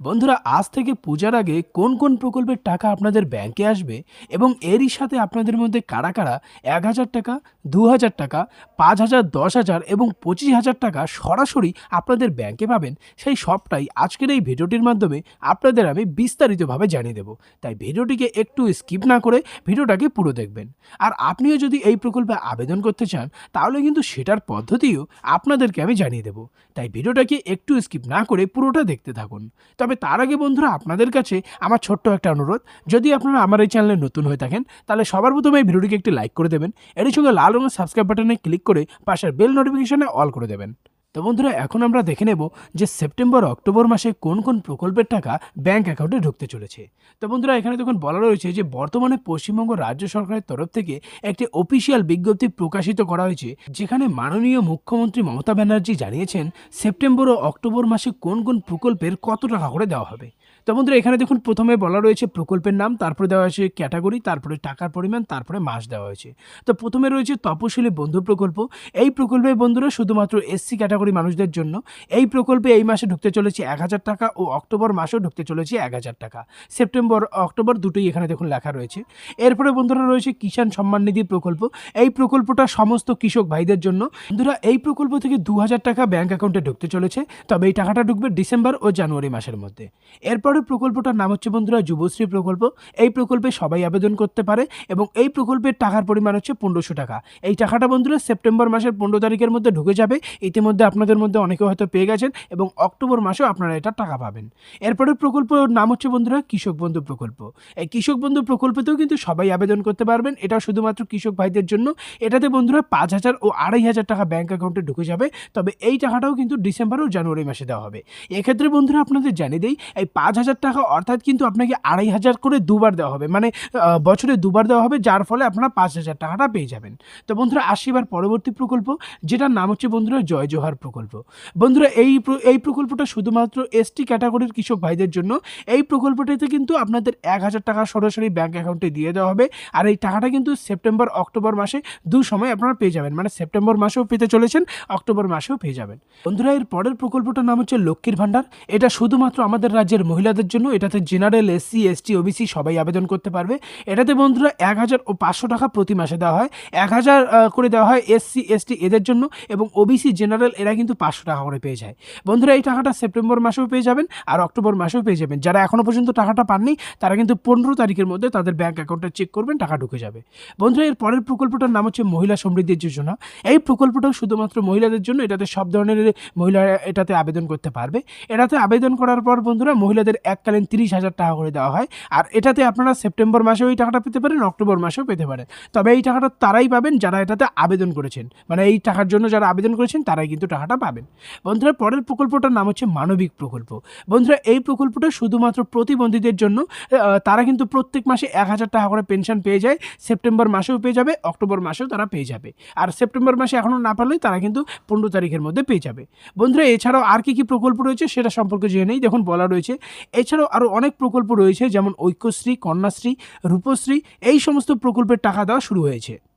বন্ধুরা, আজ থেকে পূজার আগে কোন কোন প্রকল্পের টাকা আপনাদের ব্যাংকে আসবে এবং এরই সাথে আপনাদের মধ্যে কারা কারা এক হাজার টাকা, দু হাজার টাকা, পাঁচ হাজার, দশ হাজার এবং পঁচিশ হাজার টাকা সরাসরি আপনাদের ব্যাংকে পাবেন, সেই সবটাই আজকের এই ভিডিওটির মাধ্যমে আপনাদের আমি বিস্তারিতভাবে জানিয়ে দেবো। তাই ভিডিওটিকে একটু স্কিপ না করে ভিডিওটাকে পুরো দেখবেন। আর আপনিও যদি এই প্রকল্পে আবেদন করতে চান, তাহলে কিন্তু সেটার পদ্ধতিও আপনাদেরকে আমি জানিয়ে দেবো। তাই ভিডিওটাকে একটু স্কিপ না করে পুরোটা দেখতে থাকুন। তবে তার আগে বন্ধুরা আপনাদের কাছে আমার ছোট্ট একটা অনুরোধ, যদি আপনারা আমার এই চ্যানেলে নতুন হয়ে থাকেন, তাহলে সবার প্রথমে এই ভিডিওটিকে একটি লাইক করে দেবেন। এর সঙ্গে লাল রঙের সাবস্ক্রাইব বাটনে ক্লিক করে পাশের বেল নোটিফিকেশনে অল করে দেবেন। তো বন্ধুরা, এখন আমরা দেখে নেব যে সেপ্টেম্বর, অক্টোবর মাসে কোন কোন প্রকল্পের টাকা ব্যাংক অ্যাকাউন্টে ঢুকতে চলেছে। তো বন্ধুরা, এখানে তখন বলা রয়েছে যে বর্তমানে পশ্চিমবঙ্গ রাজ্য সরকারের তরফ থেকে একটি অফিসিয়াল বিজ্ঞপ্তি প্রকাশিত করা হয়েছে, যেখানে মাননীয় মুখ্যমন্ত্রী মমতা ব্যানার্জি জানিয়েছেন সেপ্টেম্বর ও অক্টোবর মাসে কোন কোন প্রকল্পের কত টাকা করে দেওয়া হবে। তো বন্ধুরা, এখানে দেখুন প্রথমে বলা রয়েছে প্রকল্পের নাম, তারপরে দেওয়া হয়েছে ক্যাটাগরি, তারপরে টাকার পরিমাণ, তারপরে মাস দেওয়া হয়েছে। তো প্রথমে রয়েছে তপশিলি বন্ধু প্রকল্প। এই প্রকল্পে বন্ধুরা, শুধুমাত্র এসসি ক্যাটাগরি মানুষদের জন্য, এই প্রকল্পে এই মাসে ঢুকতে চলেছে এক হাজার টাকা ও অক্টোবর মাসেও ঢুকতে চলেছে এক হাজার টাকা। সেপ্টেম্বর, অক্টোবর দুটোই এখানে দেখুন লেখা রয়েছে। এরপরে বন্ধুরা রয়েছে কিষাণ সম্মান নিধি প্রকল্প। এই প্রকল্পটা সমস্ত কৃষক ভাইদের জন্য। বন্ধুরা, এই প্রকল্প থেকে দু হাজার টাকা ব্যাঙ্ক অ্যাকাউন্টে ঢুকতে চলেছে, তবে এই টাকাটা ঢুকবে ডিসেম্বর ও জানুয়ারি মাসের মধ্যে। এরপরে প্রকল্পটার নাম হচ্ছে বন্ধুরা যুবশ্রী প্রকল্প। এই প্রকল্পে সবাই আবেদন করতে পারে এবং এই প্রকল্পের টাকার পরিমাণ হচ্ছে পনেরোশো টাকা। এই টাকাটা বন্ধুরা সেপ্টেম্বর মাসের পনেরো তারিখের মধ্যে ঢুকে যাবে। ইতিমধ্যে আপনাদের মধ্যে অনেকে হয়তো পেয়ে গেছেন এবং অক্টোবর মাসেও আপনারা এটা টাকা পাবেন। এরপরে প্রকল্প নাম হচ্ছে বন্ধুরা কৃষক বন্ধু প্রকল্প। এই কৃষক বন্ধু প্রকল্পতেও কিন্তু সবাই আবেদন করতে পারবেন। এটা শুধুমাত্র কৃষক ভাইদের জন্য। এটাতে বন্ধুরা পাঁচ হাজার ও আড়াই হাজার টাকা ব্যাঙ্ক অ্যাকাউন্টে ঢুকে যাবে। তবে এই টাকাটাও কিন্তু ডিসেম্বর ও জানুয়ারি মাসে দেওয়া হবে। এক্ষেত্রে বন্ধুরা আপনাদের জানিয়ে দিই, এই পাঁচ হাজার টাকা অর্থাৎ কিন্তু আপনাকে আড়াই হাজার করে দুবার দেওয়া হবে। মানে বছরে দুবার দেওয়া হবে, যার ফলে আপনারা পাঁচ হাজার টাকাটা পেয়ে যাবেন। তো বন্ধুরা আসি এবার পরবর্তী প্রকল্প, যেটার নাম হচ্ছে বন্ধুরা জয় জোহার প্রকল্প। বন্ধুরা, এই এই প্রকল্পটা শুধুমাত্র এসটি ক্যাটাগরির কৃষক ভাইদের জন্য। এই প্রকল্পটাতে কিন্তু আপনাদের এক হাজার টাকা সরাসরি ব্যাংক অ্যাকাউন্টে দিয়ে দেওয়া হবে। আর এই টাকাটা কিন্তু সেপ্টেম্বর অক্টোবর মাসে দু সময় আপনারা পেয়ে যাবেন। মানে সেপ্টেম্বর মাসেও পেতে চলেছেন অক্টোবর মাসেও পেয়ে যাবেন। বন্ধুরা, এর পরের প্রকল্পটার নাম হচ্ছে লক্ষ্মীর ভাণ্ডার। এটা শুধুমাত্র আমাদের রাজ্যের মহিলাদের জন্য, এটাতে জেনারেল এসসি এসটি ওবিসি সবাই আবেদন করতে পারবে। এটাতে বন্ধুরা এক হাজার ও পাঁচশো টাকা প্রতি মাসে দেওয়া হয়। এক হাজার করে দেওয়া হয় এসসি এসটি এদের জন্য এবং ওবিসি জেনারেল এরা কিন্তু পাঁচশো টাকা করে পেয়ে যায়। বন্ধুরা, এই টাকাটা সেপ্টেম্বর মাসেও পেয়ে যাবেন আর অক্টোবর মাসেও পেয়ে যাবেন। যারা এখনও পর্যন্ত টাকাটা পাননি, তারা কিন্তু পনেরো তারিখের মধ্যে তাদের ব্যাঙ্ক অ্যাকাউন্টে চেক করবেন, টাকা ঢুকে যাবে। বন্ধুরা, এর পরের প্রকল্পটার নাম হচ্ছে মহিলা সমৃদ্ধি যোজনা। এই প্রকল্পটাও শুধুমাত্র মহিলাদের জন্য, এটাতে সব ধরনের মহিলা এটাতে আবেদন করতে পারবে। এটাতে আবেদন করার পর বন্ধুরা, মহিলাদের এককালীন তিরিশ হাজার টাকা করে দেওয়া হয়। আর এটাতে আপনারা সেপ্টেম্বর মাসেও এই টাকাটা পেতে পারেন, অক্টোবর মাসেও পেতে পারেন। তবে এই টাকাটা তারাই পাবেন যারা এটাতে আবেদন করেছেন। মানে এই টাকার জন্য যারা আবেদন করেছেন, তারাই কিন্তু টাকাটা পাবেন। বন্ধুরা, পরের প্রকল্পটার নাম হচ্ছে মানবিক প্রকল্প। বন্ধুরা, এই প্রকল্পটা শুধুমাত্র প্রতিবন্ধীদের জন্য তারা কিন্তু প্রত্যেক মাসে এক হাজার টাকা করে পেনশন পেয়ে যায়। সেপ্টেম্বর মাসেও পেয়ে যাবে, অক্টোবর মাসেও তারা পেয়ে যাবে। আর সেপ্টেম্বর মাসে এখনও না পারলে তারা কিন্তু পনেরো তারিখের মধ্যে পেয়ে যাবে। বন্ধুরা, এছাড়াও আর কি কি প্রকল্প রয়েছে সেটা সম্পর্কে জেনে নেই। দেখুন, বলা রয়েছে, এছাড়াও আরও অনেক প্রকল্প রয়েছে, যেমন ঐক্যশ্রী, কন্যাশ্রী, রূপশ্রী, এই সমস্ত প্রকল্পের টাকা দেওয়া শুরু হয়েছে।